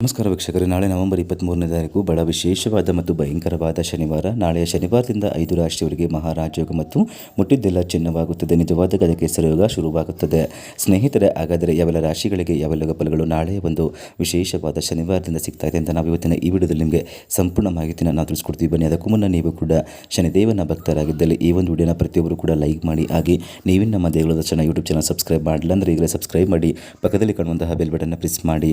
ನಮಸ್ಕಾರ ವೀಕ್ಷಕರೇ, ನಾಳೆ ನವೆಂಬರ್ ಇಪ್ಪತ್ತ್ಮೂರನೇ ತಾರೀಕು ಬಹಳ ವಿಶೇಷವಾದ ಮತ್ತು ಭಯಂಕರವಾದ ಶನಿವಾರ. ನಾಳೆಯ ಶನಿವಾರದಿಂದ ಐದು ರಾಶಿಯವರಿಗೆ ಮಹಾರಾಜಯೋಗ ಮತ್ತು ಮುಟ್ಟಿದ್ದೆಲ್ಲ ಚಿನ್ನವಾಗುತ್ತದೆ. ನಿಜವಾದ ಗದಕ್ಕೆ ಸರಯೋಗ ಶುರುವಾಗುತ್ತದೆ. ಸ್ನೇಹಿತರೆ, ಹಾಗಾದರೆ ಯಾವೆಲ್ಲ ರಾಶಿಗಳಿಗೆ ಯಾವೆಲ್ಲ ಫಲಗಳು ನಾಳೆಯ ಒಂದು ವಿಶೇಷವಾದ ಶನಿವಾರದಿಂದ ಸಿಗ್ತಾ ಇದೆ ಅಂತ ನಾವು ಇವತ್ತಿನ ಈ ವಿಡಿಯೋದಲ್ಲಿ ನಿಮಗೆ ಸಂಪೂರ್ಣ ಮಾಹಿತಿನ ನಾವು ತಿಳಿಸ್ಕೊಡ್ತೀವಿ. ಬನ್ನಿ, ಅದಕ್ಕೂ ಮುನ್ನ ನೀವು ಕೂಡ ಶನಿದೇವನ ಭಕ್ತರಾಗಿದ್ದಲ್ಲಿ ಈ ಒಂದು ವಿಡಿಯೋನ ಪ್ರತಿಯೊಬ್ಬರು ಕೂಡ ಲೈಕ್ ಮಾಡಿ, ಹಾಗೆ ನೀವಿನ ನಮ್ಮ ದೇಗುಲದ ದರ್ಶನ ಯೂಟ್ಯೂಬ್ ಚಾನಲ್ ಸಬ್ಸ್ಕ್ರೈಬ್ ಮಾಡಿಲ್ಲ ಅಂದರೆ ಈಗಲೇ ಸಬ್ಸ್ಕ್ರೈಬ್ ಮಾಡಿ, ಪಕ್ಕದಲ್ಲಿ ಕಾಣುವಂತಹ ಬೆಲ್ ಬಟನ್ನ ಪ್ರೆಸ್ ಮಾಡಿ.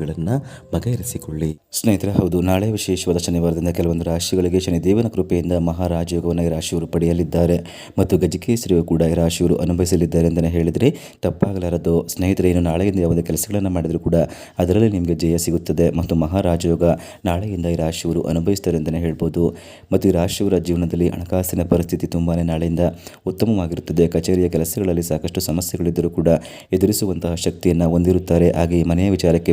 ಸಮಸ್ಯೆಗಳನ್ನು ಬಗೆಹರಿಸಿಕೊಳ್ಳಿ. ಸ್ನೇಹಿತರೆ, ಹೌದು, ನಾಳೆ ವಿಶೇಷವಾದ ಶನಿವಾರದಿಂದ ಕೆಲವೊಂದು ರಾಶಿಗಳಿಗೆ ಶನಿದೇವನ ಕೃಪೆಯಿಂದ ಮಹಾರಾಜಯೋಗವನ್ನು ಈ ರಾಶಿಯವರು ಪಡೆಯಲಿದ್ದಾರೆ ಮತ್ತು ಗಜಕೇಸರಿಯು ಕೂಡ ಈ ರಾಶಿಯವರು ಅನುಭವಿಸಲಿದ್ದಾರೆ ಅಂತಲೇ ಹೇಳಿದರೆ ತಪ್ಪಾಗಲಾರದು. ಸ್ನೇಹಿತರೆ, ಇನ್ನು ನಾಳೆಯಿಂದ ಯಾವುದೇ ಕೆಲಸಗಳನ್ನು ಮಾಡಿದರೂ ಕೂಡ ಅದರಲ್ಲಿ ನಿಮಗೆ ಜಯ ಸಿಗುತ್ತದೆ ಮತ್ತು ಮಹಾರಾಜಯೋಗ ನಾಳೆಯಿಂದ ಈ ರಾಶಿಯವರು ಅನುಭವಿಸ್ತಾರೆ ಅಂತಲೇ ಹೇಳ್ಬೋದು. ಮತ್ತು ಈ ರಾಶಿಯವರ ಜೀವನದಲ್ಲಿ ಹಣಕಾಸಿನ ಪರಿಸ್ಥಿತಿ ತುಂಬಾ ನಾಳೆಯಿಂದ ಉತ್ತಮವಾಗಿರುತ್ತದೆ. ಕಚೇರಿಯ ಕೆಲಸಗಳಲ್ಲಿ ಸಾಕಷ್ಟು ಸಮಸ್ಯೆಗಳಿದ್ದರೂ ಕೂಡ ಎದುರಿಸುವಂತಹ ಶಕ್ತಿಯನ್ನು ಹೊಂದಿರುತ್ತಾರೆ. ಹಾಗೆ ಮನೆಯ ವಿಚಾರಕ್ಕೆ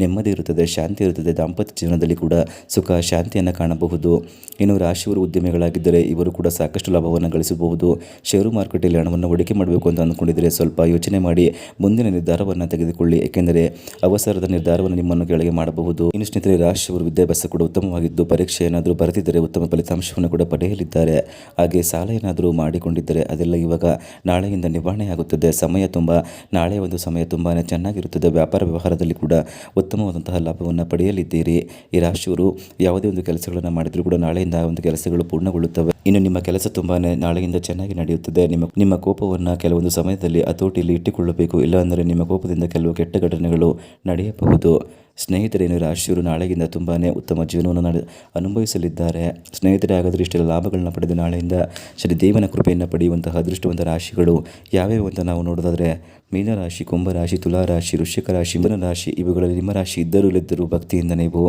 ನೆಮ್ಮದಿ ಇರುತ್ತದೆ, ಶಾಂತಿ ಇರುತ್ತದೆ, ದಾಂಪತ್ಯ ಜೀವನದಲ್ಲಿ ಕೂಡ ಸುಖ, ಶಾಂತಿಯನ್ನು ಕಾಣಬಹುದು. ಇನ್ನು ರಾಶಿಯವರು ಉದ್ಯಮಿಗಳಾಗಿದ್ದರೆ ಇವರು ಕೂಡ ಸಾಕಷ್ಟು ಲಾಭವನ್ನು ಗಳಿಸಬಹುದು. ಷೇರು ಮಾರುಕಟ್ಟೆಯಲ್ಲಿ ಹಣವನ್ನು ಹೂಡಿಕೆ ಮಾಡಬೇಕು ಅಂತ ಅಂದ್ಕೊಂಡಿದ್ದರೆ ಸ್ವಲ್ಪ ಯೋಚನೆ ಮಾಡಿ ಮುಂದಿನ ನಿರ್ಧಾರವನ್ನು ತೆಗೆದುಕೊಳ್ಳಿ. ಏಕೆಂದರೆ ಅವಸರದ ನಿರ್ಧಾರವನ್ನು ನಿಮ್ಮನ್ನು ಕೆಳಗೆ ಮಾಡಬಹುದು. ಇನ್ನು ಸ್ನೇಹಿತರೆ, ರಾಶಿಯವರು ವಿದ್ಯಾಭ್ಯಾಸ ಕೂಡ ಉತ್ತಮವಾಗಿದ್ದು ಪರೀಕ್ಷೆ ಏನಾದರೂ ಬರೆದಿದ್ದರೆ ಉತ್ತಮ ಫಲಿತಾಂಶವನ್ನು ಕೂಡ ಪಡೆಯಲಿದ್ದಾರೆ. ಹಾಗೆ ಸಾಲ ಏನಾದರೂ ಮಾಡಿಕೊಂಡಿದ್ದರೆ ಅದೆಲ್ಲ ಇವಾಗ ನಾಳೆಯಿಂದ ನಿವಾರಣೆ ಆಗುತ್ತದೆ ಸಮಯ ತುಂಬ, ನಾಳೆ ಒಂದು ಸಮಯ ತುಂಬಾ ಚೆನ್ನಾಗಿರುತ್ತದೆ. ವ್ಯಾಪಾರ ವ್ಯವಹಾರದಲ್ಲಿ ಕೂಡ ಉತ್ತಮವಾದಂತಹ ಲಾಭವನ್ನು ಪಡೆಯಲಿದ್ದೀರಿ. ಈ ರಾಶಿಯವರು ಯಾವುದೇ ಒಂದು ಕೆಲಸಗಳನ್ನು ಮಾಡಿದರೂ ಕೂಡ ನಾಳೆಯಿಂದ ಒಂದು ಕೆಲಸಗಳು ಪೂರ್ಣಗೊಳ್ಳುತ್ತವೆ. ಇನ್ನು ನಿಮ್ಮ ಕೆಲಸ ತುಂಬಾ ನಾಳೆಯಿಂದ ಚೆನ್ನಾಗಿ ನಡೆಯುತ್ತದೆ. ನಿಮ್ಮ ನಿಮ್ಮ ಕೋಪವನ್ನು ಕೆಲವೊಂದು ಸಮಯದಲ್ಲಿ ಹತೋಟಿಯಲ್ಲಿ ಇಟ್ಟುಕೊಳ್ಳಬೇಕು. ಇಲ್ಲಾಂದರೆ ನಿಮ್ಮ ಕೋಪದಿಂದ ಕೆಲವು ಕೆಟ್ಟ ಘಟನೆಗಳು ನಡೆಯಬಹುದು. ಸ್ನೇಹಿತರೇನು ರಾಶಿಯವರು ನಾಳೆಗಿಂತ ತುಂಬಾ ಉತ್ತಮ ಜೀವನವನ್ನು ನಡೆ, ಅನುಭವಿಸಲಿದ್ದಾರೆ. ಸ್ನೇಹಿತರೇ, ಹಾಗಾದರೆ ಇಷ್ಟೆಲ್ಲ ಲಾಭಗಳನ್ನ ಪಡೆದು ನಾಳೆಯಿಂದ ಶ್ರೀ ದೇವನ ಕೃಪೆಯನ್ನು ಪಡೆಯುವಂತಹ ಅದೃಷ್ಟವಂತ ರಾಶಿಗಳು ಯಾವ್ಯಾವು ಅಂತ ನಾವು ನೋಡೋದಾದರೆ ಮೀನರಾಶಿ ಕುಂಭರಾಶಿ ತುಲಾರಾಶಿ ವೃಶ್ಚಿಕ ರಾಶಿ ಮಿಥುನ ರಾಶಿ, ಇವುಗಳಲ್ಲಿ ನಿಮ್ಮ ರಾಶಿ ಇದ್ದರೂ ಇಲ್ಲದಿದ್ದರೂ ಭಕ್ತಿಯಿಂದ ನೀವು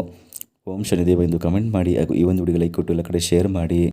ಓಂ ಶನಿದೇವ ಎಂದು ಕಮೆಂಟ್ ಮಾಡಿ ಹಾಗೂ ಈ ಒಂದು ವಿಡಿಯೋ ಲೈಕ್ ಕೊಟ್ಟು ಎಲ್ಲ ಕಡೆ ಶೇರ್ ಮಾಡಿ.